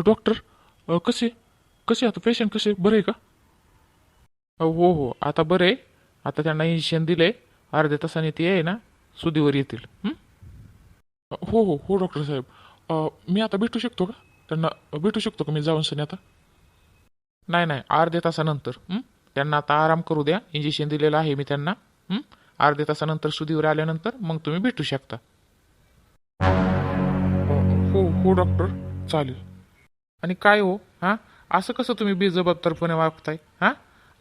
Doctor कसे कसे आता पेशंट कसे? बरे आहे का? अ, हो हो. आता बरे आहे. आता त्यांना इंजेक्शन दिले. अर्ध्या तासाने ते आहे ना सुदीवर येतील. हं? हो हो हो डॉक्टर साहेब. अ, मी आता भेटू शकतो का? त्यांना भेटू शकतो का मी? जाऊन सनी आता? नाही नाही. अर्ध्या तासानंतर. हं? त्यांना आता आराम करू द्या. इंजेक्शन दिलेलं आहे मी त्यांना. हं? अर्ध्या तासानंतर सुदीवर आल्यानंतर मग तुम्ही भेटू शकता. हो हो डॉक्टर चालेल. आणि काय हो? हां? असं कसं तुम्ही बेजबाबदारपणे वागताय? हां?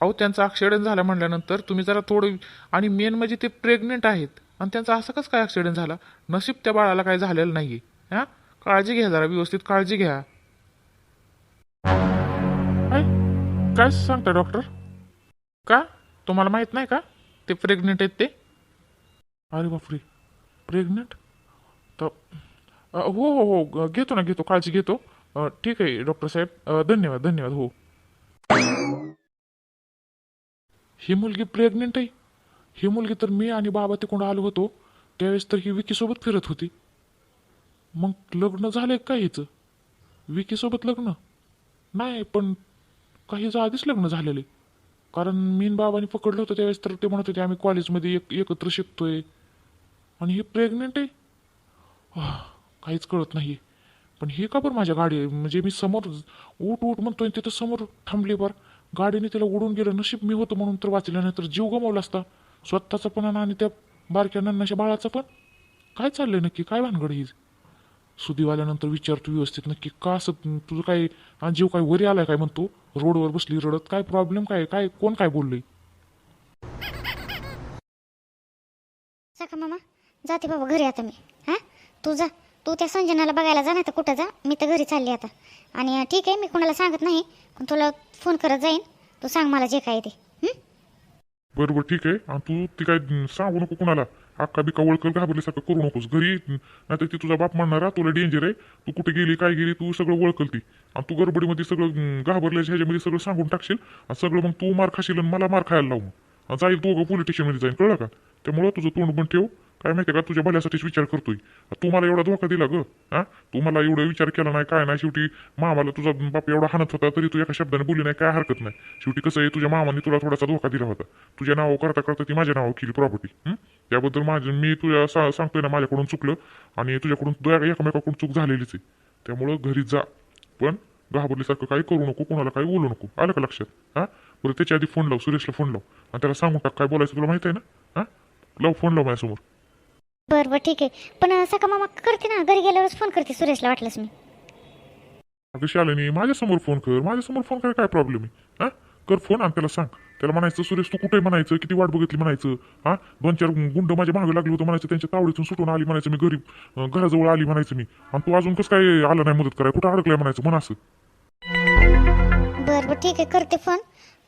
अहो त्यांचं ॲक्सिडेंट झाला म्हटल्यानंतर तुम्ही जरा थोडं आणि मेन म्हणजे ते प्रेग्नेंट आहेत. आणि त्यांचा असं कसं काय ॲक्सिडेंट झाला? नशीब त्या बाळाला काय झालेलं नाही हां? काळजी घ्या जरा व्यवस्थित काळजी घ्या. काय काय सांगता डॉक्टर का? तुम्हाला माहीत नाही का? ते प्रेग्नेंट आहेत ते? अरे बापरे! प्रेग्नेंट तर हो हो हो घेतो ना घेतो काळजी घेतो. ठीक आहे डॉक्टर साहेब. धन्यवाद धन्यवाद. हो. ही मुलगी प्रेग्नेंट आहे. ही मुलगी तर मी आणि बाबा तिकडून आलो होतो. त्यावेळेस तर ही विकीसोबत फिरत होती. मग लग्न झालंय का हिचं? विकीसोबत लग्न? नाही पण काहीच आधीच लग्न झालेले कारण मी बाबांनी पकडलं होतं त्यावेळेस तर ते म्हणत होते आम्ही कॉलेजमध्ये एक एकत्र शिकतोय. आणि ही प्रेग्नेंट आहे? काहीच कळत नाही पण हे का बरं माझ्या गाडी? म्हणजे मी समोर उठ उठ म्हणतोय तिथं समोर थांबली बरं. गाडीने त्याला उडून गेलं. नशीब मी होतो म्हणून तर वाचलं नाही तर जीव गमावला असता. स्वतःचा पण आणि त्या बारक्या नन्नाच्या बाळाचा पण? काय चाललंय नक्की? काय भानगड ही? सुदीव आल्यानंतर विचारतो व्यवस्थित नक्की का असं तुझं काय आणि जीव काय वरी आलाय काय म्हणतो? रोडवर बसली रडत? काय प्रॉब्लेम काय काय कोण काय बोललंय? सका मामा जाते बाबा घरी आता मी. हा? तू जा. तू त्या संजनाला बघायला जा नाही तर कुठं जा. मी तर घरी चालली आता. आणि ठीक आहे मी कोणाला सांगत नाही पण तुला फोन करत जाईन. तू सांग मला जे काय ते. हं? बरोबर ठीक आहे. आणि तू ती काय अं, सांगू नको कुणाला. अक्का बिका वळकर घाबरल्यासारखं करू नकोस. घरी नाहीतर ती तुझा बाप म्हणणारा तुला डेंजर आहे. तू कुठे गेली काय गेली तू सगळं ओळखल ती. आणि तू गडबडीमध्ये सगळं अं, घाबरल्याच्या ह्याच्यामध्ये सगळं सांगून टाकशील. आणि सगळं मग तू मार खाशील आणि मला मार खायला लावू. आणि जाईल तू पोलीस स्टेशनमध्ये जाईल कळलं का? त्यामुळं तुझं तोंड पण ठेव. काय माहिती का तुझ्या भल्यासाठीच विचार करतोय. तू मला एवढा धोका दिला ग हा? तू मला एवढा विचार केला नाही काय नाही शेवटी मामाला तुझा बाप एवढा हाणत होता तरी तू एका शब्दाने बोलली नाही काय हरकत नाही. शेवटी कसं आहे तुझ्या मामाने तुला थोडासा धोका दिला होता. तुझ्या नाव करता करता ती माझ्या नावावर केली प्रॉपर्टी त्याबद्दल माझं मी तुझ्या सा सांगतोय ना माझ्याकडून चुकलं आणि तुझ्याकडून एकमेकाकडून चूक झालेलीच आहे. त्यामुळं घरी जा. पण घाबरल्यासारखं काही करू नको कोणाला काही बोलू नको. आलं का लक्षात? हा? बरं त्याच्या आधी फोन लाव सुरेशला फोन लाव. आणि त्याला सांगून टाक काय बोलायचं तुला माहिती आहे ना? हा? लाव फोन लाव माझ्यासमोर. बरं बरं ठीक आहे. पण सका मामा करते ना घरी गेल्यावरच फोन करते सुरेशला वाटलंच मी. अगं शालिनी माझ्यासमोर फोन कर. माझ्यासमोर फोन करायला काय प्रॉब्लेम आहे? हा? कर फोन आणि त्याला सांग. त्याला म्हणायचं सुरेश तू कुठे? म्हणायचं किती वाट बघितली? म्हणायचं. हा? दोन चार गुंड माझ्या मागे लागले होतं म्हणायचं. त्यांच्या तावडीतून सुटून आली म्हणायचं मी घरी अं, घराजवळ आली म्हणायचं मी. आणि तू अजून कसं काय आलं नाही मदत करायला? कुठं अडकलाय म्हणायचं? म्हणा असं. बरं बरं ठीक आहे करते फोन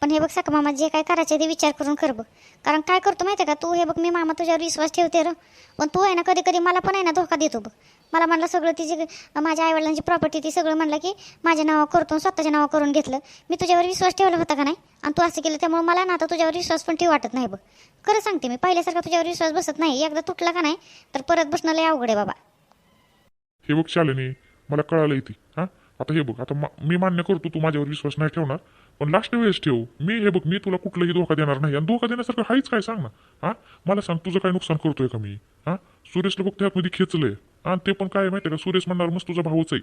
पण हे बघ सका मामा जे काय करायचं ते विचार करून कर बघ. कारण काय करतो माहिती आहे का? तू हे बघ मी मामा तुझ्यावर विश्वास ठेवते र. पण तू आहे ना कधी कधी मला पण आहे ना धोका देतो बघ. मला म्हणलं सगळं तिची माझ्या आईवडिलांची प्रॉपर्टी ती सगळं म्हणलं की माझ्या नावावर करतो स्वतःच्या नावावर करून घेतलं. मी तुझ्यावर विश्वास ठेवला होता का नाही? आणि तू असं केलं त्यामुळे मला ना आता तुझ्यावर विश्वास पण ठेव वाटत नाही बघ. खरं सांगते मी पहिल्यासारखा तुझ्यावर विश्वास बसत नाही. एकदा तुटला का नाही तर परत बसणं लय अवघड आहे बाबा. हे बघ शालिनी मला कळालं ती. हा? आता हे बघ आता मी मान्य करतो तू माझ्यावर विश्वास नाही ठेवणार. पण लास्ट वेळेस ठेव. मी हे बघ मी तुला कुठलाही धोका देणार नाही. आणि धोका देण्यासारखं काहीच काय सांग ना. हा? मला सांग तुझं काय नुकसान करतोय का मी? हा? सुरेशला बघ त्यामध्ये खेचलंय. आणि ते पण काय माहितीये का? सुरेश म्हणणार मस्त तुझा भाऊच आहे.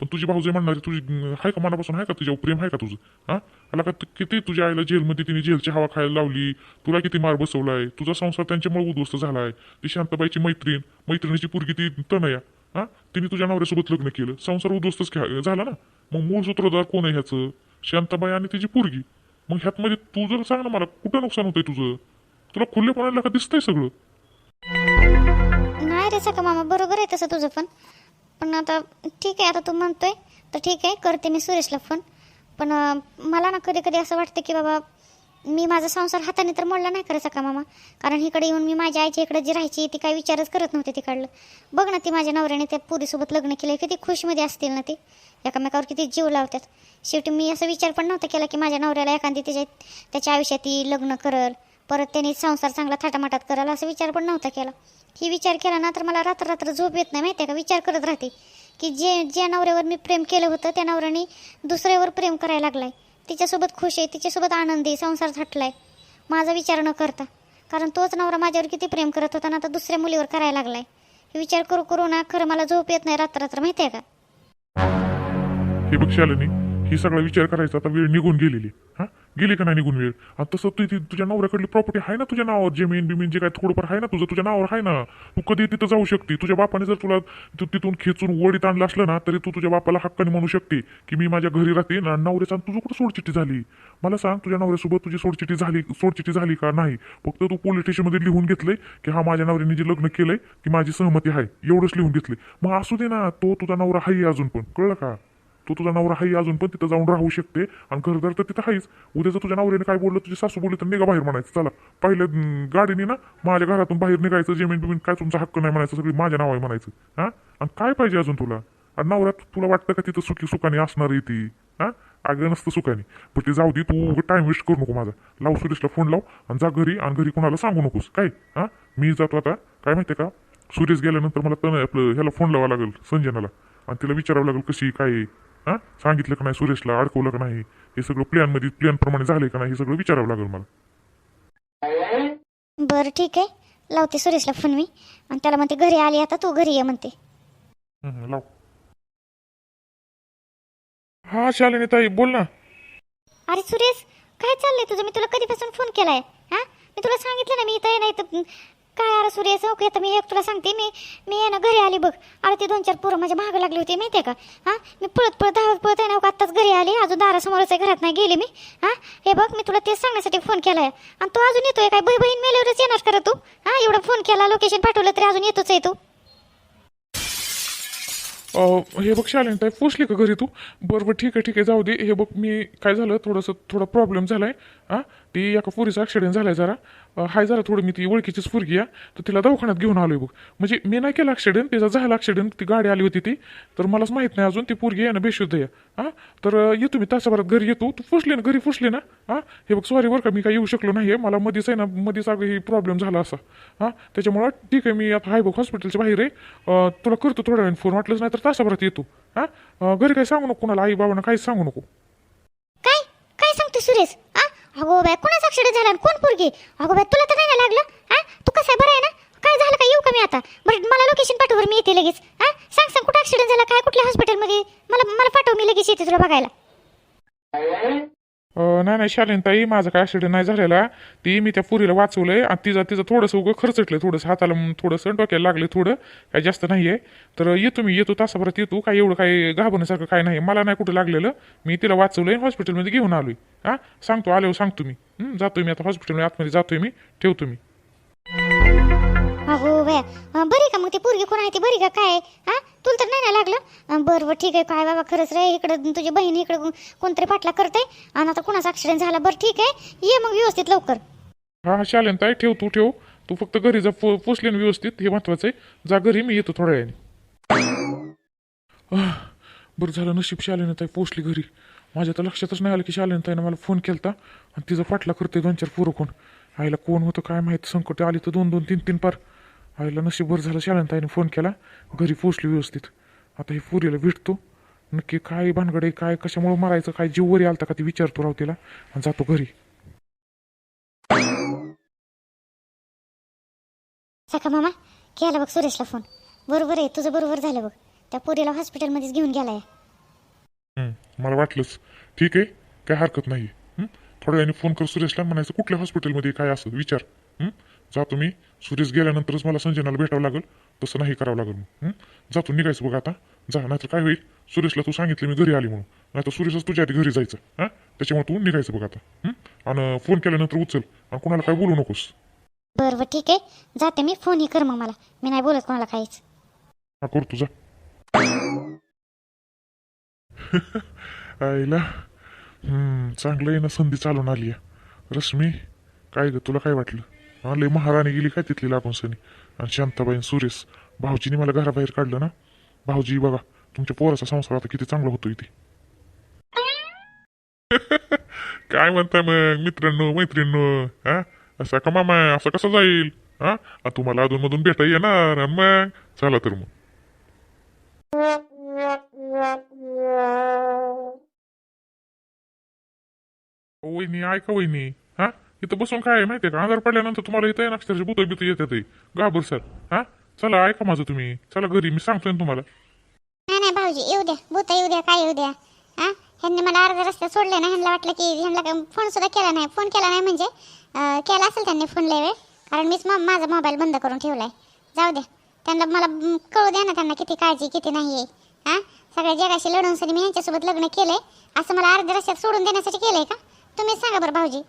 पण तुझी भाऊ जे म्हणणार तुझी आहे का मनापासून? आहे का तुझ्या प्रेम? आहे का तुझं? हा? आला का किती तुझ्या आईला जेलमध्ये तिने जेलची हवा खायला लावली? तुला किती मार बसवलाय? तुझा संसार त्यांच्यामुळे उद्ध्वस्त झालाय. ती शांताबाईची मैत्रीण मैत्रिणीची पोरगी ती तनया. हा? तिने तुझ्या नवऱ्यासोबत लग्न केलं. संसार उद्ध्वस्तच झाला ना? मग मूळ सूत्रधार कोण आहे ह्याचं? शांताबाई आणि तिची पोरगी. मग ह्यात मध्ये तू जर सांग ना मला कुठं नुकसान होतंय तुझं? तुला खुल्लेपणाला का दिसतंय सगळं? नाही रे सका मामा बरोबर आहे तसं तुझं पण. पण आता ठीक आहे आता तू म्हणतोय तर ठीक आहे करते मी सुरेशला फोन पण मला ना कधी कधी असं वाटतं की बाबा मी माझा संसार हाताने तर मोडला नाही करायचा का मामा. कारण इकडे येऊन मी माझ्या आईच्या इकडे जी राहायची ती काही विचारच करत नव्हते तिकडलं. बघ ना ती माझ्या नवऱ्याने त्या पुरीसोबत लग्न केलं किती खुशमध्ये असतील ना ते. एकामेकावर किती जीव लावतात. शेवटी मी असा विचार पण नव्हता केला की माझ्या नवऱ्याला एखादी त्याच्या त्याच्या आयुष्यात ती लग्न करल परत त्याने संसार चांगला थाटामाटात कराल असा विचार पण नव्हता केला. ही विचार केला ना तर मला रात्र रात्र झोप येत नाही माहिती आहे का? विचार करत राहते. की जे ज्या नवऱ्यावर मी प्रेम केलं होतं त्या नवऱ्याने दुसऱ्यावर प्रेम करायला लागलाय. तिच्यासोबत खुश आहे तिच्यासोबत आनंदी संसार थाटलाय. माझा विचार न करता. कारण तोच नवरा माझ्यावर किती प्रेम करत होता ना आता दुसऱ्या मुलीवर करायला लागलाय. हे विचार करू करू ना खरं मला झोप येत नाही रात्र रात्र माहिती आहे का? हे बघ शालिनी ही सगळा विचार करायचा आता वेळ निघून गेलेली. हा? गेली का नाही निघून वेळ? आणि तसं तू तुझ्या नवऱ्याकडली प्रॉपर्टी आहे ना तुझ्या नावावर? जमीन बिमीन जे काय थोडंफार आहे ना तुझं तुझ्या नावावर आहे ना? तू कधी तिथं जाऊ शकते? तुझ्या बापाने जर तुला तू तिथून खेचून वडीत आणलं असलं ना तरी तू तुझ्या बापाला हक्काने म्हणू शकते की मी माझ्या घरी राहते ना नवऱ्याचा तुझं कुठं सोडचिठी झाली? मला सांग तुझ्या नवऱ्यासोबत तुझी सोडचिटी झाली सोडचिटी झाली का नाही? फक्त तू पोलीस स्टेशनमध्ये लिहून घेतलंय की हा माझ्या नवऱ्याने जे लग्न केलंय की माझी सहमती आहे. एवढंच लिहून घेतले मग असू दे ना तो तुझा नवरा आहे अजून पण. कळलं का? तो तुझा नवरा आहे अजून पण तिथं जाऊन राहू शकते. आणि घरदार तर तिथं आहेच उद्या जर तुझ्या नवऱ्याने काय बोललं तुझी सासू बोलली तर निघा बाहेर म्हणायचं. चला. पहिल्या गाडीने ना माझ्या घरातून बाहेर निघायचं जमीन बिमीन काय तुमचा हक्क नाही म्हणायचं सगळी माझ्या नावाने म्हणायचं. हा? आणि काय पाहिजे अजून तुला? आणि नवऱ्या तुला वाटतं का तिथं सुखी सुखाने असणार आहे ती? हा? अगं नसतं सुखाने. पण ते जाऊ दे तू टाइम वेस्ट करू नको माझा. लाव सुरेशला फोन लाव आणि जा घरी आणि घरी कोणाला सांगू नकोस. काय? हा? मी जातो आता. काय माहितीये का? सुरेश गेल्यानंतर मला तन आपलं ह्याला फोन लावा लागेल संजनाला. आणि तिला विचारावं लागेल कशी काय हा? सांगितलं का नाही? सुरेशला अडकवलं का नाही? हे सगळं प्लॅनमध्ये प्लॅन प्रमाणे झालंय का नाही? हे सगळं विचारावं लागेल मला. बरं ठीक आहे. लावते सुरेशला फोन मी. आणि त्याला म्हणते घरी आली आता तू घरी ये म्हणते. लाव. हा शालिनी ताई बोल ना. अरे सुरेश काय चाललंय तुझं? मी तुला कधीपासून फोन केलाय? हा? मी तुला सांगितलं ना मी इथं नाही तर काय अरे सूर्य ओके आता मी एक तुला सांगते मी मी आहे ना घरी आली बघ. अरे ते दोन चार पोरं माझ्या मागं लागली होती माहिती आहे का? हा? मी पळत पळत धावत पळत आहे ना आत्ताच घरी आली. अजून दारासमोरच आहे घरात नाही गेली मी. हा? हे बघ मी तुला तेच सांगण्यासाठी फोन केलाय. आणि तू अजून येतोय काय? बही बहीण मेल्यावरच येणार करा तू? हा? एवढा फोन केला लोकेशन पाठवलं तरी अजून येतोच आहे तू. हे बघ शालिनी ताई पोचली का घरी तू? बरं बरं ठीक आहे ठीक आहे जाऊ दे. हे बघ मी काय झालं थोडंसं थोडा प्रॉब्लेम झाला आहे हा? ती एका पुरीचा ॲक्सिडेंट झालाय जरा. हाय जरा थोडं मी ती ओळखीचीच पुरगी आहे. तर तिला दवाखान्यात घेऊन आलोय बघ. म्हणजे मी नाही केला ॲक्सिडेंट तिचा झाला ॲक्सिडेंट ती गाडी आली होती ती. तर मलाच माहीत नाही अजून ती पोरगी आहे ना बेशुद्ध आहे. हा? तर येतो मी तासाभरात घरी येतो तू. फुसली ना घरी फुसली ना. हा? हे बघ सॉरी बरं का मी काय येऊ शकलो नाही आहे मला मध्येच आहे ना मध्येच अगं ही प्रॉब्लेम झाला असा. हां? त्याच्यामुळं ठीक आहे मी आता हाय बघ हॉस्पिटलच्या बाहेर आहे. तुला करतो थोड्या वेळाने फोन वाटलंच नाही तर तासाभरात येतो हां? घरी काही सांगू नको कोणाला आई बाबांना काहीच सांगू नको. काय? काय सांगतो सुरेश? अगो बाय कोणाचा ऍक्सिडेंट झाला आणि कोण पोरगी? अगो बाय तुला तर नाही ना लागलं? हा तू कसं आहे? बरं आहे ना? काय झालं का? येऊ का मी आता? बरं मला लोकेशन पाठव बरं मी येते लगेच. हा सांग सांग कुठं ऍक्सिडेंट झाला? काय? कुठल्या हॉस्पिटलमध्ये मला मला पाठव मी लगेच येते तुला बघायला. नाही नाही शालीन ताई माझा काय ॲक्सिडेंट नाही झालेला. ती मी त्या पुरीला वाचवलंय आणि तिचा तिचं थोडंसं उगं खर्चटलं थोडंसं हाताला थोडंसं डोक्याला लागलं थोडं. काय जास्त नाही आहे तर येतो मी येतो तासाभरात येतो काय एवढं काय घाबरण्यासारखं काय नाही मला नाही कुठं लागलेलं. मी तिला वाचवलंय हॉस्पिटलमध्ये घेऊन आलोय. हां? सांगतो आल्यावर सांगतो मी. जातोय मी आता हॉस्पिटलमध्ये आतमध्ये जातोय मी. ठेवतो मी. हो बाय बरी का मग ती पोरगी कोण आहे? ती बरी का? काय हा तुला तर नाही ना लागलं? बरं बरं ठीक आहे. काय बाबा खरंच रे इकडं तुझी बहीण इकडं कोणतरी पाटला करते आणि आता कोणाचा ऍक्सिडेंट झाला? बरं ठीक आहे. ये मग व्यवस्थित लवकर. हा शालेन ताई ठेव तू ठेव. तू फक्त घरी जा पो पोचले ना व्यवस्थित. हे महत्वाचं आहे. जा घरी मी येतो थोड्या वेळाने. बरं झालं नशीब शालेन ताई पोचली घरी. माझ्या तर लक्षातच नाही आलं की शालेन ताईनं मला फोन केलता. आणि तिचा पाठला करते दोन चार पोरं कोण. आईला कोण होतं काय माहिती? संकट आली तर दोन दोन तीन तीन पार. आईला नशीब बरं झालं शालीन ताईने फोन केला. घरी पोचली व्यवस्थित. आता ही पुरीला भेटतो नक्की काय भानगड आहे काय कशामुळे मारायचं काय जीव वरी आलता का ती विचारतो राव तिला. आणि जातो घरी. सका मामा केला बघ सुरेशला फोन. बरोबर आहे तुझं बरोबर झालं बघ. त्या पोरीला हॉस्पिटलमध्येच घेऊन गेलाय. मला वाटलंच. ठीक आहे काय हरकत नाही थोड्या वेळाने फोन कर सुरेशला म्हणायचं कुठल्या हॉस्पिटलमध्ये काय असं विचार. जातो मी सुरेश गेल्यानंतरच मला संजनाला भेटावं लागेल. तसं नाही करावं लागेल मग. हम्म, जातो निघायचं बघ आता. जा नाहीतर काय होईल? सुरेशला तू सांगितलं मी घरी आली म्हणून. नाहीतर सुरेशच तुझ्या आधी घरी जायचं. हां? त्याच्यामुळे तू निघायचं बघ आता? आणि फोन केल्यानंतर उचल. आणि कोणाला काय बोलू नकोस. बरं बरं ठीक आहे. जाते मी. फोनही कर मग मला. मी नाही बोलत कोणाला काहीच. हा कर तुझा आईला चांगलं आहे ना संधी चालून आली आहे. रश्मी काय ग तुला काय वाटलं? हा लय महाराणी गेली काय तिथली लागून सनी? आणि शांताबाईन सुरेश भाऊजीने मला घराबाहेर काढलं ना? भाऊजी बघा तुमच्या पोराचा संसार आता किती चांगला होतो इथे. काय म्हणताय मग मित्रांनो मैत्रिणींनो हा? असा का मामा असं कसं जाईल? हा? तुम्हाला अधून मधून भेटा येणार मग? चला तर मग. वहिनी ऐका वहिनी. इथं बसून काय आहे माहितीये का? आजार पडल्यानंतर तुम्हाला इथं आहे ना अक्षरशः बुत बित येतात घाबर सर. हा? चला ऐका माझं तुम्ही. चला घरी मी सांगतोय ना तुम्हाला. नाही नाही भाऊजी येऊ द्या. भूत येऊ द्या काय येऊ द्या. हा? ह्यांनी मला अर्ध्या रस्त्यात सोडले ना ह्यांना वाटलं की ह्यांना काय फोन सुद्धा केला नाही. फोन केला नाही म्हणजे अं, केला असेल त्यांनी फोन लय वेळ. कारण मीच मा- माझा मोबाईल बंद करून ठेवलाय. जाऊ द्या. त्यांना मला म, कळू द्या ना त्यांना किती काळजी किती नाही आहे हा? सगळ्या जगाशी लढून सरी मी ह्यांच्यासोबत लग्न केलंय. असं मला अर्ध्या रस्त्यात सोडून देण्यासाठी केलंय का? तुम्हीच सांगा बरं भाऊजी.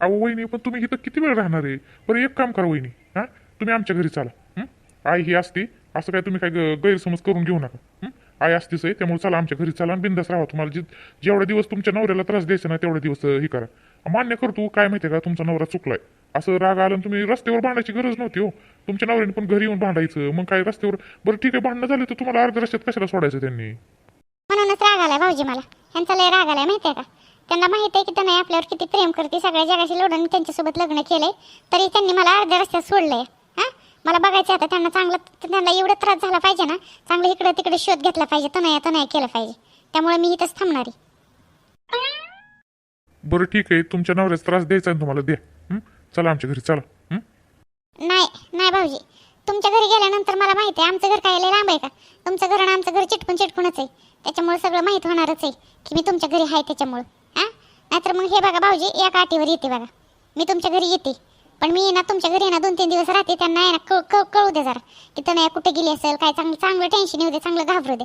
अहो वहिनी पण तुम्ही इथं किती वेळ राहणार आहे? बरं एक काम करा वहिनी. हा? तुम्ही आमच्या घरी चाला. आई ही असते. असं काय तुम्ही काय गैरसमज करून घेऊ नका. आई असतीच आहे त्यामुळे चला आमच्या घरी चला आणि बिंदास राहा. तुम्हाला जे जेवढे दिवस तुमच्या नवऱ्याला त्रास द्यायचा ना तेवढे दिवस हे करा. मान्य करतो काय माहितीये का तुमचा नवरा चुकलाय. असं राग आलं तुम्ही रस्त्यावर भांडायची गरज नव्हती हो. तुमच्या नवऱ्याने पण घरी येऊन भांडायचं. मग काय रस्त्यावर बरं ठीक आहे भांडणं झालं तर तुम्हाला अर्ध्या रस्त्यात कशाला सोडायचं त्यांनी? म्हणूनच राग आलाय भाऊजी मला. लय राग आलाय माहितीये का? त्यांना माहिती आहे की त्यांना आपल्यावर किती प्रेम करते सगळ्या जगाशी लढून त्यांच्यासोबत लग्न केलंय. तरी त्यांनी मला अर्ध्या रस्त्यात सोडलंय. हा? मला बघायचं आता त्यांना चांगलं त्यांना एवढा त्रास झाला पाहिजे ना चांगलं इकडे तिकडे शोध घेतला पाहिजे तनया तनया केलं पाहिजे. त्यामुळे मी इथंच थांबणार. आहे बरं ठीक आहे. तुमच्या नवऱ्याचा त्रास द्यायचा आहे ना तुम्हाला? द्या हं? चला आमच्या घरी चला. हं? नाही नाही भाऊजी. तुमच्या घरी गेल्यानंतर मला माहिती आहे आमचं घर काय लय लांब आहे का? तुमचं घर आणि आमचं घर चिटकून चिटकूनच आहे. त्याच्यामुळे सगळं माहीत होणारच आहे की मी तुमच्या घरी आहे त्याच्यामुळं. नाहीतर मग हे बघा भाऊजी एक आटीवर येते बघा. मी तुमच्या घरी येते. पण मी ना तुमच्या घरी ना दोन तीन दिवस राहते त्यांना आहे ना कळ कळ कळू दे जरा. की नाही कुठे गेली असेल काय चांगलं चांगलं टेन्शन येऊ दे चांगलं घाबरू दे.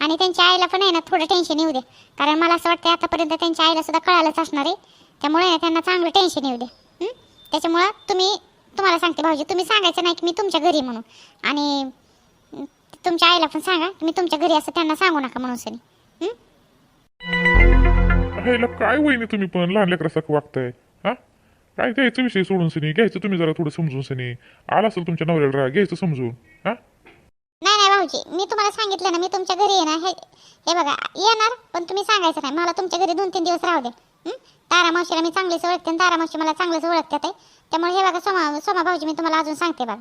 आणि त्यांच्या आईला पण आहे ना थोडं टेन्शन येऊ दे. कारण मला असं वाटतं आतापर्यंत त्यांच्या आईला सुद्धा कळालंच असणार आहे. त्यामुळे त्यांना चांगलं टेन्शन येऊ दे. त्याच्यामुळं तुम्ही तुम्हाला सांगते भाऊजी तुम्ही सांगायचं नाही की मी तुमच्या घरी म्हणून. आणि तुमच्या आईला पण सांगा की मी तुमच्या घरी असं त्यांना सांगू नका म्हणून सनी. ह्याला काय वहिनी तुम्ही पण? लहान लेकरासारखं वागताय. हा? काय घ्यायचं विषय सोडून सनी? घ्यायचं तुम्ही जरा थोडं समजून सनी. आला असेल तुमच्या नवऱ्याला राग घ्यायचं समजून. हा? नाही नाही भाऊजी मी तुम्हाला सांगितलं ना मी तुमच्या घरी ना हे हे बघा येणार पण तुम्ही सांगायचं नाही. मला तुमच्या घरी दोन तीन दिवस राहू दे. हं? तारा मावशीला मी चांगलीच ओळखते आणि तारा मावशी मला चांगलंच ओळखतात आहे. त्यामुळे हे बघा सोमा सोमा भाऊजी मी तुम्हाला अजून सांगते बघा.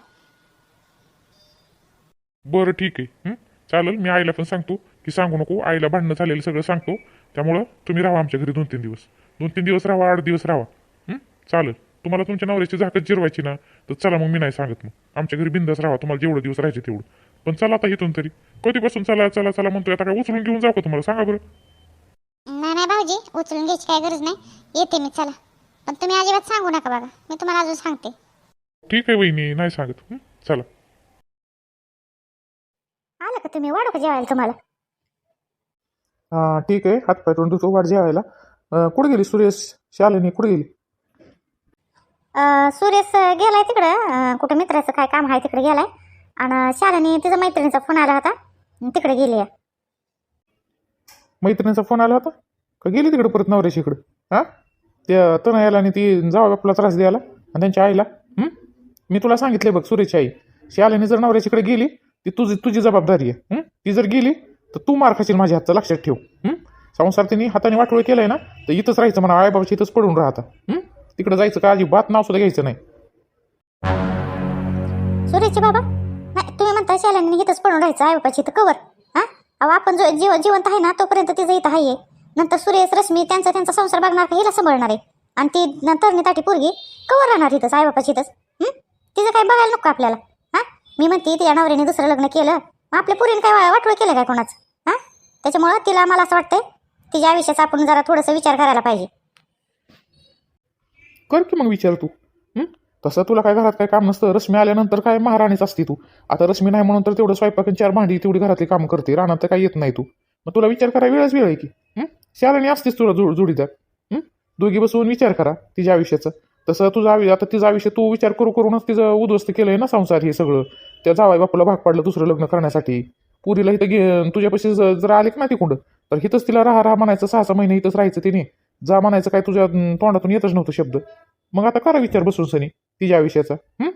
बरं ठीक आहे. हं? चालेल मी आईला पण सांगतो की सांगू नको. आईला भांडणं झालेलं सगळं सांगतो. त्यामुळं तुम्ही राहा आमच्या घरी दोन तीन दिवस. दोन तीन दिवस राहा आठ दिवस राहा. हं? चालेल. तुम्हाला तुमच्या नवऱ्याची झाकत जिरवायची ना तर चला मग मी नाही सांगत मग. आमच्या घरी बिंदास राहा तुम्हाला जेवढं दिवस राहायचे तेवढं. पण चला आता इथून तरी. कधीपासून चला चला चला म्हणतोय आता काय उचलून घेऊन जाऊ का तुम्हाला? सांगा बरं. नाही नाही भाऊजी उचलून घ्यायची काय गरज नाही. येते मी चला. पण तुम्ही अजिबात सांगू नका बघा मी तुम्हाला अजून सांगते. ठीक आहे वहिनी नाही सांगत. हं? चला. आलं का तुम्ही? वाढू का जेवायला तुम्हाला? ठीक आहे. हातपाय तोंड धुतो वाट जेवायला. कुठे गेली सुरेश? शालिनी कुठे गेली? सुरेश गेलाय तिकडं. कुठं मित्राचं काय काम आहे तिकडे गेलाय. आणि शालिनी तिचा मैत्रिणीचा फोन आला होता. तिकडे गेली मैत्रिणीचा फोन आला होता? का गेली तिकडे परत नवऱ्याशी इकडं? हां? त्या तनयाला आणि ती जावं आपला त्रास द्यायला आणि त्यांच्या आईला? मी तुला सांगितले बघ सुरेशची आई. शालिनी जर नवऱ्याच्याकडे गेली ती तुझी तुझी जबाबदारी आहे? ती जर गेली तर तू मार खाशील माझ्या हातचं लक्षात ठेव. संसार तिने हाताने वाटोळ आहे ना तर इथंच राहायचं म्हणा आईबाबाच्या इथंच पडून राहता. तिकडं जायचं का? अजिबात नाव सुद्धा घ्यायचं नाही. सुरेशचे बाबा नाही तुम्ही म्हणता शालिनी इथंच पडून राहायचं आईबाबाची इथं कवर. हां? अहो आपण जो जीव जिवंत आहे ना तोपर्यंत तिचं इथं आहे नंतर सुरेश रश्मी त्यांचा त्यांचा संसार बघणार का हिला सांभाळणार आहे. आणि ती तरणीताठी पोरगी कवर राहणार इथंच आईबापाची इथंच. तिचं काही बघायला नको आपल्याला. हा? मी म्हणते तिच्या नवऱ्याने दुसरं लग्न केलं आपल्या पुरीने काय वाटवं केलं काय कोणाचं? हां? त्याच्यामुळं तिला मला असं वाटतंय तिच्या आयुष्याचा आपण जरा थोडासा विचार करायला पाहिजे. कर की मग विचार तू. हं? तसं तुला काय घरात काय काम नसतं. रश्मी आल्यानंतर काय महाराणीच असते तू. आता रश्मी नाही म्हणून तर तेवढं स्वयंपाक आणि चार भांडी तेवढी घरातली कामं करते. रानात तर काही येत नाही तू. मग तुला विचार करा वेळच वेळ आहे की. हं? असतेच तुला जोड जोडीदार. हं? दोघी बसवून विचार करा तिच्या आयुष्याचं. तसं तुझं आयुष्य आता तिचं आयुष्य तू विचार करू करूनच तिचं उद्ध्वस्त केलंय ना संसार हे सगळं. त्या जावाई बापूला भाग पाडलं दुसरं लग्न करण्यासाठी. पुरीला इथं घे तुझ्यापाशी जर आले की ना तिकडं तर इथंच तिला राहा राहा म्हणायचं. सहा सहा महिने इथंच राहायचं तिने. जा म्हणायचं काय तुझ्या तोंडातून येतच नव्हतं शब्द. मग आता करा विचार बसून सनी तिच्या आयुष्याचा. हे?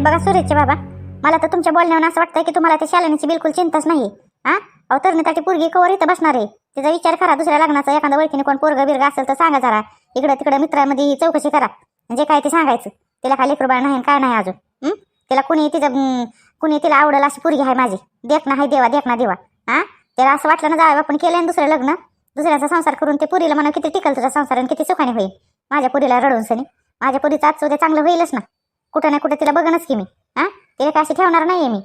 बघा सुरेशचे बाबा मला तर तुमच्या बोलण्यावर असं वाटतंय की तुम्हाला त्या शालिनीची बिलकुल चिंताच नाही. हा अहो तरुणीसाठी पोरगी कवर इथं बसणार आहे. तिचा विचार करा दुसऱ्या लग्नाचा एखादा ओळखीने कोण पोरगा बिरगा असेल तर सांगा जरा. इकडं तिकडं मित्रामध्ये चौकशी करा. जे काय ते सांगायचं. तिला काय लेकरू बाळ नाही काय नाही अजून तिला कुणी तिचं कुणी तिला आवडेल अशी पुरगी आहे माझी. देख ना हाय देवा देख ना देवा हा? त्याला असं वाटलं ना जावं आपण केलं दुसरं लग्न. दुसऱ्याचा संसार करून ते पुरीला म्हणा किती टिकल तुझा संसार आणि किती सुखाने होईल. माझ्या पुरीला रडून सनी. माझ्या पुरीचं आजचं उद्या चांगलं होईलच ना. कुठं ना कुठं तिला बघणच की मी हा? तिला काय अशी ठेवणार नाहीये मी.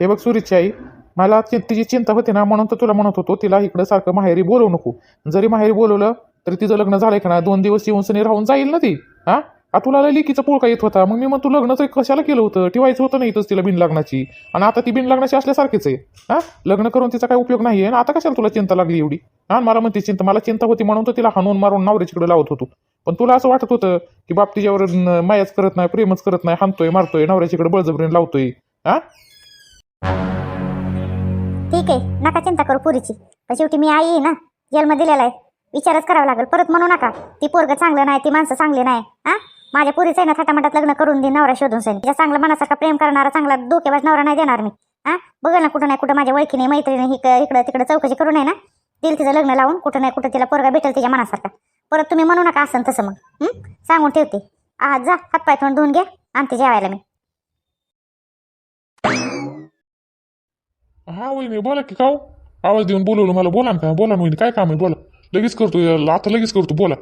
हे बघ सुरीची आई मला तिची चिंता होती ना म्हणून तर तुला म्हणत होतो तिला इकडं सारखं माहेरी बोलवू नको. जरी माहेरी बोलवलं तर तिचं लग्न झालंय का ना दोन दिवस येऊन सनी राहून जाईल ना ती. हा? आ तुला लेकीचा पोळका येत होता. मग मी मग तू लग्न कशाला केलं होतं? ठेवायचं होतं नाही तिला बिन लग्नाची आणि आता ती बिन लग्नाची असल्यासारखीच आहे. हा? लग्न करून तिचा काय उपयोग नाही आहे आता कशाला तुला चिंता लागली एवढी? हा? मला म्हणते चिंता मला चिंता होती म्हणून तर तिला हाणून मारून नवऱ्याच्याकडे लावत होतो. पण तुला असं वाटत होतं की बाप तिच्यावर मायाच करत नाही प्रेमच करत नाही हाणतोय मारतोय नवऱ्याच्याकडे बळजबरीने लावतोय. हा? ठीक आहे. नका चिंता करू पुरीची. शेवटी मी आई आहे ना जेलमध्ये दिलेला आहे. विचारच करावा लागेल. परत म्हणू नका ती पोरग चांगलं नाही ती माणसं चांगली नाही हा? माझ्या पुरीचं आहे ना थाटामाटात लग्न करून दे नवरा शोधून सेन. तिच्या चांगला मनासारखा प्रेम करणारा चांगला डोकेबाज नवरा नाही देणार मी हा? बघेल ना कुठं नाही कुठं माझ्या ओळखीने मैत्रिणी इकडं तिकडं चौकशी करून आहे ना. दिल तिचं लग्न लावून कुठं नाही कुठं तिला पोरगा भेटेल तिच्या मनासारखा. परत तुम्ही म्हणू नका असं तसं मग सांगून ठेवते. आज जा हातपाय तोंड धुवून घ्या आणते जेवायला मी. हा वहिनी बोला की काऊ आवाज देऊन बोलवलं मला बोला ना बोला वहिनी काय काम आहे बोला. लगेच करतो आता लगेच करतो बोला.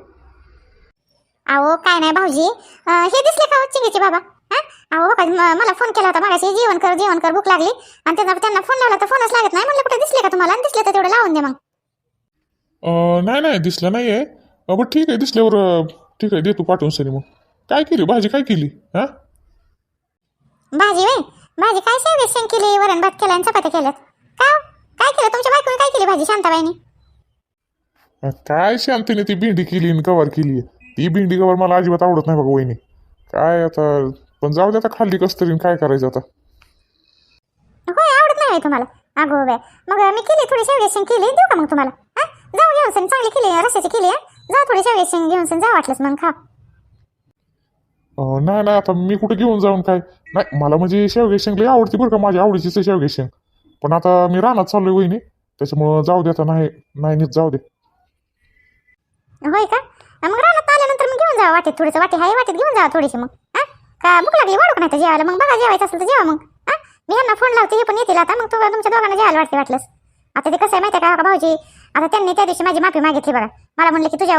अहो काय नाही भाऊजी. हे दिसले का हो चिंगीचे बाबा? हा? अहो बघा मला फोन केला होता मागाशी. जेवण कर जेवण कर भूक लागली. आणि त्यांना त्यांना फोन लावला तर फोनच लागत नाही. म्हणलं कुठे दिसले का तुम्हाला? दिसले तर तेवढं लावून दे मग. नाही नाही दिसलं नाही आहे बरं ठीक आहे दिसल्यावर ठीक आहे देतो पाठवून सरी मग. काय केली भाजी काय केली? हा? भाजी वे भाजी काय शेवगे शेंग केली वरण भात केला आणि चपात्या केल्यात? का हो? काय केलं? तुमच्या बायकोने काय केली भाजी शांताबाईनी? काय शांतीने ती भेंडी केली आणि गवार केली. ती भेंडी गवार मला अजिबात आवडत नाही बघा वहिनी. काय आता? पण जाऊ दे आता खाल्ली कस तरी काय करायचं आता? होय आवडत नाही होय तुम्हाला. अगो बाय मग मी केली थोडी शेवगे शेंग केली देऊ का मग तुम्हाला? हा? जाऊ घेऊन सण चांगली केली रस्याची केली आहे जा थोडी शेवगे शेंग घेऊन सण जा वाटलंच मग खा. अं, नाही नाही आता मी कुठे घेऊन जाऊन काय? नाही मला म्हणजे शेवगे शेंग लई आवडती बरं का माझ्या आवडीचीच आहे शेवगे शेंग पण आता मी रानात चाललोय वहिनी. त्याच्यामुळं जाऊ दे आता नाही नाही नीट जाऊ दे. होय का? मग रानात आल्यानंतर मग घेऊन जा वाटेत थोडीसं. वाटी हाय वाटेत घेऊन जा थोडीशी मग. हां का भूक लागली वाढू नाही तर जेवायला? मग बघा जेवायचं असेल तर जेवा मग. हां मी यांना फोन लावते हे पण येतील आता. मग तुला तुमच्या दोघांना जेवायला वाटते वाटलंस. आता ते कसं आहे माहिती आहे का भाऊजी? आता त्यांनी त्या दिवशी माझी माफी मागितली बघा. मला म्हणले की तुझ्या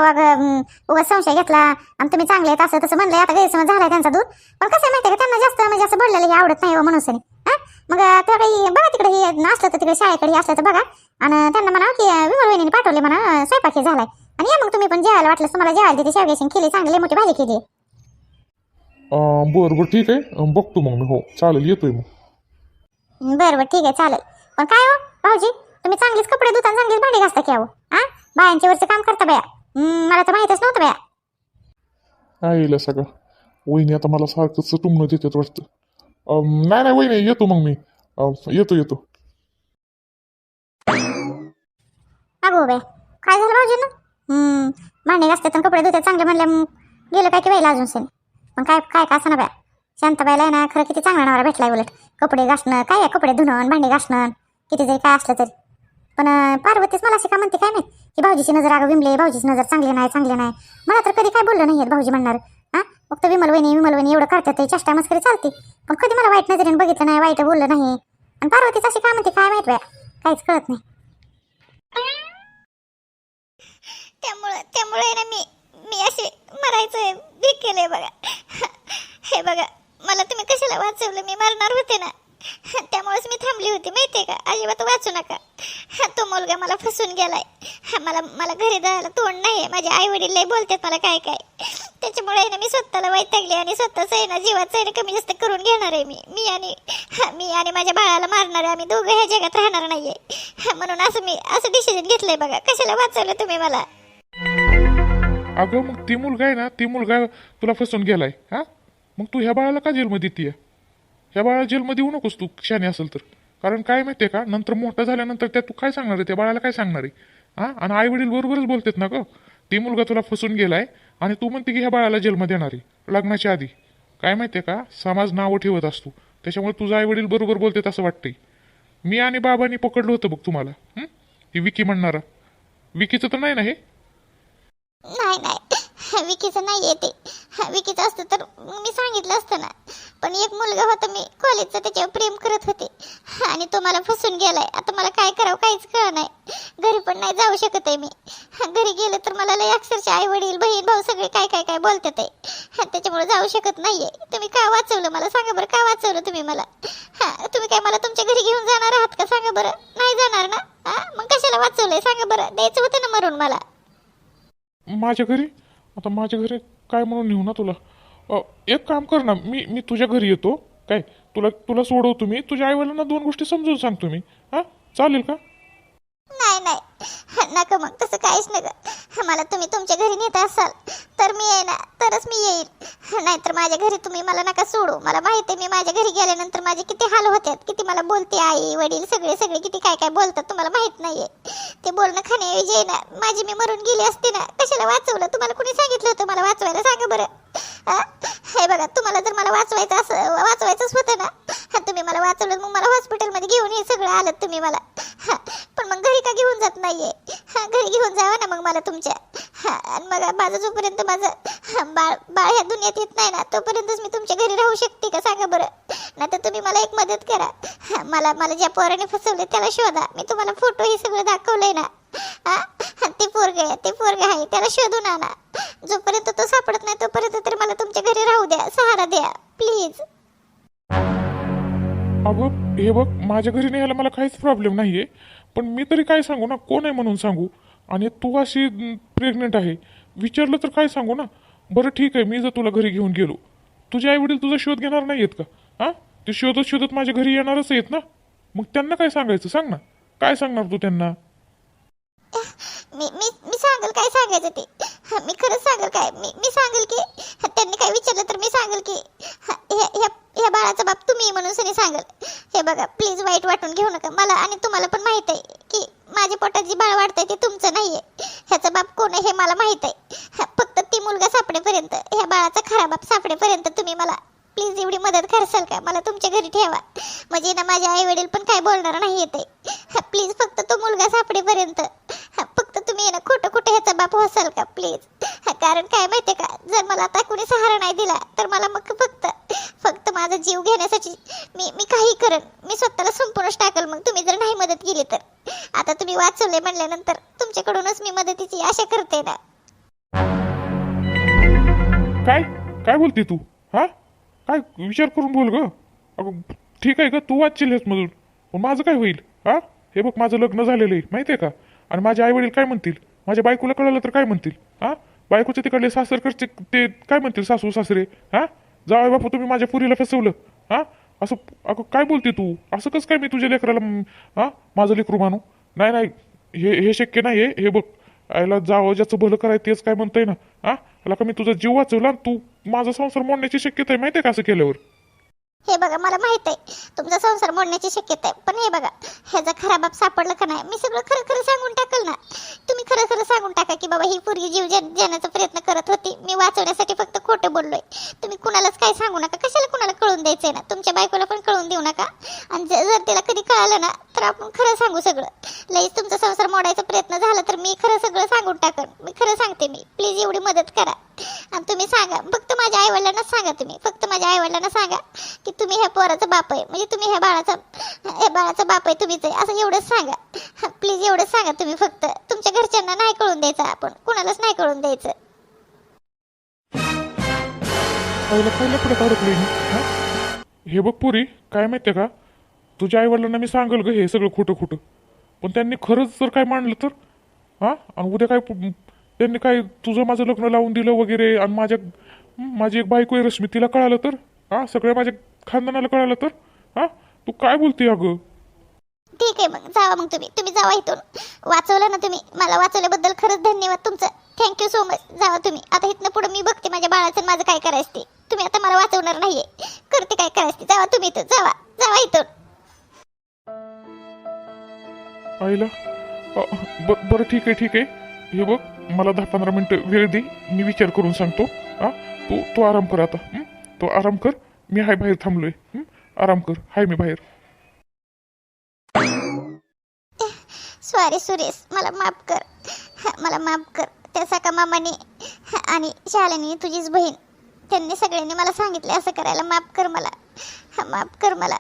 उगा संशय घेतला. आणि तुम्ही चांगले आहेत असं तसं म्हणलंय. आता गैरसमज झालाय त्यांचा दूध पण कसं आहे माहिती आहे का त्यांना जास्त म्हणजे असं बोललेलं हे आवडत नाही हो म्हणून सनी हा मग त्या काही बघा तिकडे हे असलं तर तिकडे शाळेकडे असलं तर बघा. आणि त्यांना म्हणा की विमल वहिनी पाठवले म्हणा स्वयंपाकी झालाय. आणि या मग तुम्ही पण जेवायला वाटलं तुम्हाला जेवायला तिथे शेवगेशन केली चांगली मोठी भाजी केली. अं, बरं बरं ठीक आहे. अं, बघतो मग मी हो चालेल येतोय मग. बरं बरं ठीक आहे चालेल. पण काय हो भाऊजी तुम्ही चांगलीच कपडे धुता आणि चांगलीच भांडी घासता की अहो? हा बायांच्या वरचं काम करता बया. हम्म, मला तर माहीतच नव्हतं बया. आईला सगळं. वहिनी आता मला सारखंच टुमणं देतात वाटतं. अं, नाही नाही वहिनी येतो मग मी. अं, येतो येतो. अगो बे काय झालं भाऊजी ना हम्म, भांडे घासतात आणि कपडे धुतात चांगले म्हणल्या मग गेलं काय की वेळेला अजून सेन पण काय काय का असं ना बया. शांताबाईला आहे ना खरं किती चांगला नवरा भेटलाय उलट. कपडे घासणं काय आहे कपडे धुणं भांडे घासणं किती जरी काय असलं तरी. पण पार्वतीच मला अशी का म्हणते काय नाही की भाऊजीची नजर अगं विमले भाऊजीची नजर चांगली नाही चांगली नाही. मला तर कधी काय बोललं नाही भाऊजी म्हणणार. हां? फक्त विमल वहिनी विमल वहिनी एवढं करतात ते चेष्टा मस्करी चालते. पण कधी मला वाईट नजरेने बघितलं नाही वाईट बोललं नाही. आणि पार्वतीच अशी का म्हणते काय माहीत बाया? काहीच कळत नाही. त्यामुळं त्यामुळे ना मी मी असे मरायचं बी केलंय बघा. हे बघा मला तुम्ही कशाला वाचवलं? मी मरणार होते ना. त्यामुळेच मी थांबली होती माहितीये का? अजिबात वाचू नका. तो मुलगा मला फसून गेलाय. मला मला घरी जायला तोंड नाही आहे माझे आई वडील बोलतात मला काय काय. त्याच्यामुळे आहे ना मी स्वतःला वैतागले आणि स्वतःचं आहे ना जीवाचं आहे ना कमी जास्त करून घेणार आहे मी. मी आणि मी आणि माझ्या बाळाला मारणार आहे. आम्ही दोघं ह्या जगात राहणार नाही आहे म्हणून असं मी असं डिसिजन घेतलंय बघा. कशाला वाचवलं तुम्ही मला? अगं मग ती मुलगा आहे ना ती मुलगा तुला फसवून गेलाय हा? मग तू ह्या बाळाला का जेलमध्ये येते ह्या बाळाला जेलमध्ये येऊ नकोस तू शाने असेल तर. कारण काय माहितीये का नंतर मोठं झाल्यानंतर त्या तू काय सांगणार आहे? त्या बाळाला काय सांगणार आहे? हा? आणि आई वडील बरोबरच बोलतात ना ग? ती मुलगा तुला फसून गेलाय आणि तू म्हणते की ह्या बाळाला जेलमध्ये येणार आहे लग्नाच्या आधी. काय माहितीये का समाज नावं ठेवत असतो. त्याच्यामुळे तुझं आई वडील बरोबर बोलतात असं वाटतंय. मी आणि बाबांनी पकडलं होतं बघ तुम्हाला ही विकी म्हणणारा. विकीचं तर नाही ना हे? नाही नाही. विकीचं नाही येते विकीचं असतं तर मी सांगितलं असतं ना. पण एक मुलगा होता मी कॉलेजचा त्याच्यावर प्रेम करत होते. आणि तो मला फसून गेलाय. आता मला काय करावं काहीच कळ नाही. घरी पण नाही जाऊ शकत आहे मी. घरी गेलं तर मला लय अक्षरशः आई वडील बहीण भाऊ सगळे काय काय काय बोलतात आहे. त्याच्यामुळे जाऊ शकत नाहीये तुम्ही का वाचवलं मला? सांगा बरं का वाचवलं तुम्ही मला? हां तुम्ही काय मला तुमच्या घरी घेऊन जाणार आहात का? सांगा बरं. नाही जाणार ना? हां मग कशाला वाचवलंय? सांगा बरं. द्यायचं होतं ना मरून मला. माझ्या घरी? आता माझ्या घरी काय म्हणून नेऊ ना तुला? अ, एक काम कर ना मी मी तुझ्या घरी येतो. काय? तुला तुला सोडवतो मी. तुझ्या आईवडिलांना दोन गोष्टी समजून सांगतो मी. हां? चालेल का? नाही नका मग? तसं काहीच नका मला तुम्ही तुमच्या घरी नेत असाल तर मी येईन तरच मी येईल नाहीतर माझ्या घरी तुम्ही मला नका सोडू. मला माहिती आहे मी माझ्या घरी गेल्यानंतर माझे किती हाल होतात किती मला बोलते आई वडील सगळे सगळे किती काय काय बोलतात तुम्हाला माहीत नाहीये. ते बोलणं खाण्याऐवजी आहे ना माझी मी मरून गेली असते ना कशाला वाचवलं? तुम्हाला कुणी सांगितलं होतं मला वाचवायला? सांगा बरं. हे बघा तुम्हाला जर मला वाचवायचं असं वाचवायचंच होतं ना तुम्ही मला वाचवलं मग मला हॉस्पिटलमध्ये घेऊन ये सगळं आलं तुम्ही मला. पण मग घरी का घेऊन जात नाहीये? हा, घरी घेऊन जावा ना मग मला तुमच्या. हा, आणि मग माझं जोपर्यंत माझं बाळ बाळ ह्या दुनियात येत नाही ना तोपर्यंतच मी तुमच्या घरी राहू शकते का सांगा बरं? नाही तर तुम्ही मला एक मदत करा. मला मला ज्या पोराने फसवले त्याला शोधा. मी तुम्हाला फोटो हे सगळं दाखवलंय ना. ते पोरग आहे ते पोरग आहे त्याला शोधून आणा. जोपर्यंत तो सापडत नाही तोपर्यंत तरी मला तुमच्या घरी राहू द्या सहारा द्या प्लीज. अगं हे बघ माझ्या घरी न्यायला मला काहीच प्रॉब्लेम नाहीये. पण मी तरी काय सांगू ना? कोण आहे म्हणून सांगू? आणि तू अशी प्रेग्नेंट आहे. विचारलं तर काय सांगू ना? बरं ठीक आहे मी जर तुला घरी घेऊन गेलो. तुझे आई वडील तुझा शोध घेणार नाही आहेत का? हां? ते शोधत शोधत माझ्या घरी येणारच आहेत ना? मग त्यांना काय सांगायचं? सांग ना. काय सांगणार तू त्यांना? मी मी मी सांगेल काय सांगायचं ते? मी खरंच सांगेल काय? मी मी सांगेल की त्यांनी काय विचारलं तर मी सांगेल की ह्या बाळाचा बाप तुम्ही म्हणून सनी सांगेल. हे बघा प्लीज वाईट वाटून घेऊ नका. मला आणि तुम्हाला पण माहीत आहे की माझ्या पोटात जी बाळ वाढतंय ते तुमचं नाहीये. ह्याचा बाप कोण आहे हे मला माहीत आहे. फक्त ती मुलगा सापडेपर्यंत ह्या बाळाचा खरा बाप सापडेपर्यंत तुम्ही मला प्लीज एवढी मदत करसाल का? मला तुमच्या घरी ठेवा. म्हणजे ना माझे आई वडील पण काय बोलणार नाही येते. प्लीज फक्त तो मुलगा सापडेपर्यंत. हा, फक्त तुम्ही ना खोटं खोटं ह्याचा बाप होसाल का प्लीज कारण काय माहितीये का? जर मला आता कुणी सहारा नाही दिला तर मला मग फक्त फक्त माझा जीव घेण्यासाठी मी मी काही करेन मी स्वतःला संपूर्णच टाकल. मग तुम्ही जर नाही मदत केली तर. आता तुम्ही वाचवले म्हणल्यानंतर तुमच्याकडूनच मी मदतीची आशा करते ना. काय? काय बोलते तू? हा? काय विचार करून बोल ग. अगं ठीक आहे का तू वाचशील मधून. मग माझं काय होईल? हा? हे बघ माझं लग्न झालेलं आहे माहिती आहे का? आणि माझे आई वडील काय म्हणतील? माझ्या बायकोला कळलं तर काय म्हणतील? हा? बायकोचे तिकडले सासरकडचे ते काय म्हणतील सासू सासरे? हा? जावय बापू तुम्ही माझ्या पुरीला फसवलं. हा? असं अगं काय बोलते तू? असं कसं काय मी तुझ्या लेकराला हा? माझं लेकरू मानू? नाही नाही हे हे शक्य नाही हे बघ. आईला जावं ज्याचं भलं करायचं तेच काय म्हणतंय ना? हा आला का मी तुझा जीव वाचवला आणि तू माझा संसार मोडण्याची शक्यता आहे माहिती आहे का असं केल्यावर? हे बघा मला माहीत आहे तुमचा संसार मोडण्याची शक्यता आहे पण हे बघा ह्याचा खरा बाप सापडला का नाही? मी सगळं खरं खरं सांगून टाकल ना. तुम्ही खरं खरं सांगून टाका की बाबा ही पूर्वी जीव जाण्याचा प्रयत्न करत होती मी वाचवण्यासाठी फक्त खोटं बोललोय. तुम्ही कुणालाच काय सांगू नका. कशाला कुणाला कळून द्यायचंय ना? तुमच्या बायकोला पण कळून देऊ नका. आणि जर तिला कधी कळालं ना तर आपण खरं सांगू सगळं. लईच तुमचा संसार मोडायचा प्रयत्न झाला तर मी खरं सगळं सांगून टाकन. मी खरं सांगते मी. प्लीज एवढी मदत करा. आणि तुम्ही सांगा. फक्त माझ्या आईवडिलांना सांगा तुम्ही. फक्त माझ्या आईवडिलांना सांगा की तुम्ही ह्या पोराचा बाप आहे. म्हणजे तुम्ही ह्या बाळाचा ह्या बाळाचा बाप आहे तुम्हीच आहे. असं एवढंच सांगा. प्लीज एवढंच सांगा तुम्ही फक्त. तुमच्या घरच्यांना नाही कळून द्यायचं आपण. कुणालाच नाही कळून द्यायचं. पहिलं पहिलं पुढे काढत हे बघ पुरी काय माहितीये का? तुझ्या आईवडिलांना मी सांगल ग हे सगळं खोटं खोटं. पण त्यांनी खरंच जर काय मांडलं तर हां? आणि उद्या काय त्यांनी काय तुझं माझं लग्न लावून दिलं वगैरे आणि माझ्या माझी एक बायको आहे रश्मी तिला कळालं तर? हां? सगळ्या माझ्या खानदानाला कळालं तर? हां? तू काय बोलते अगं? ठीक आहे मग जावा मग तुम्ही. तुम्ही जावा इथून. वाचवलं ना तुम्ही? मला वाचवल्याबद्दल खरंच धन्यवाद तुमचं. थँक्यू सो मच जावा तुम्ही. आता इथनं पुढे मी बघते माझ्या बाळाचं माझं काय करायचं ते. तुम्ही आता मला वाचवणार नाहीये. करते काय करायचं जावा तुम्ही इथं जावा. जावा इथून. आईला? बरं ठीक आहे ठीक आहे. हे बघ मला दहा पंधरा मिनटं वेळ दे मी विचार करून सांगतो. हा तू तू आराम कर आता तू आराम कर मी हाय बाहेर थांबलोय आराम कर हाय मी बाहेर. सॉरी सुरेश मला माफ कर. मला माफ कर. त्या सका मामाने आणि शालिनी तुझीच बहीण त्यांनी सगळ्यांनी मला सांगितले असं करायला माफ कर मला. माफ कर मला.